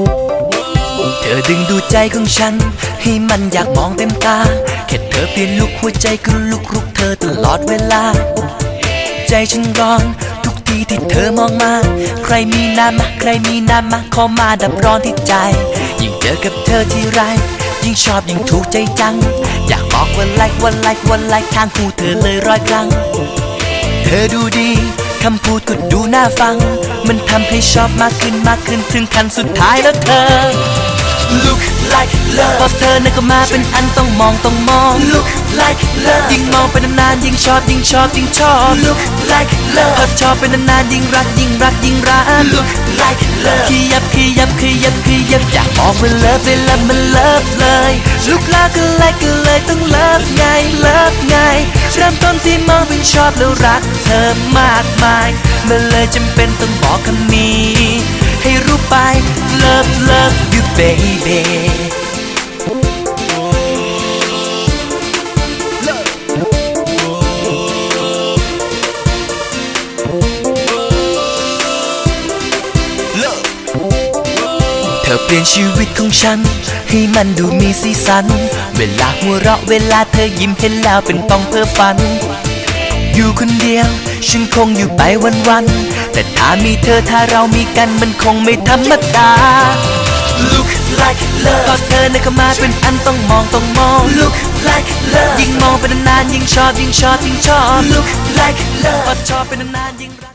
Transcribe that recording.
Oh. เธอดึงดูใจของฉัน ให้มันอยากมองเต็มตา แค่เธอเปลี่ยนลุกหัวใจก็ลุกรุกเธอตลอดเวลา ใจฉันร้อนทุกทีที่เธอมองมา ใครมีน้ำมาใครมีน้ำมาขอมาดับร้อนที่ใจ ยิ่งเจอกับเธอที่ไร ยิ่งชอบยิ่งถูกใจจัง อยากบอกว่าไลค์ว่าไลค์ว่าไลค์ทางหูเธอเลยร้อยครั้ง เธอดูดีคำพูดก็ดูน่าฟัง มันทำให้ชอบมากขึ้นมากขึ้นถึงขั้นสุดท้ายแล้วเธอ Look like love พอเธอนั้นก็มาเป็นอันต้องมองต้องมอง Look like love ยิ่งมองไปนานๆยิ่งชอบยิ่งชอบยิ่งชอบ Look like love พอชอบไปนานๆยิ่งรักยิ่งรักยิ่งรัก Look like love ขยับขยับขยับขยับอยากบอกว่าเลิฟเลยละมันเลิฟเลย Look like ก็เลยก็เลยต้องเลิฟไงเลิฟไงเริ่มต้นที่มองเป็นชอบแล้วรักเธอมากมายมันเลยจำเป็นต้องบอกคำนี้ ให้รู้ไป Love love you baby เธอเปลี่ยนชีวิตของฉัน ให้มันดูมีสีสัน เวลาหัวเราะเวลาเธอยิ้มเห็นแล้วเป็นต้องเพ้อฝัน อยู่คนเดียว ฉันคงอยู่ไปวันๆแต่ถ้ามีเธอถ้าเรามีกันมันคงไม่ธรรมดา Look like love พอเธอนั้นเข้ามาเป็นอันต้องมองต้องมอง Look like love ยิ่งมองไปนานๆยิ่งชอบยิ่งชอบยิ่งชอบ Look like love พอชอบไปนานๆยิ่งรัก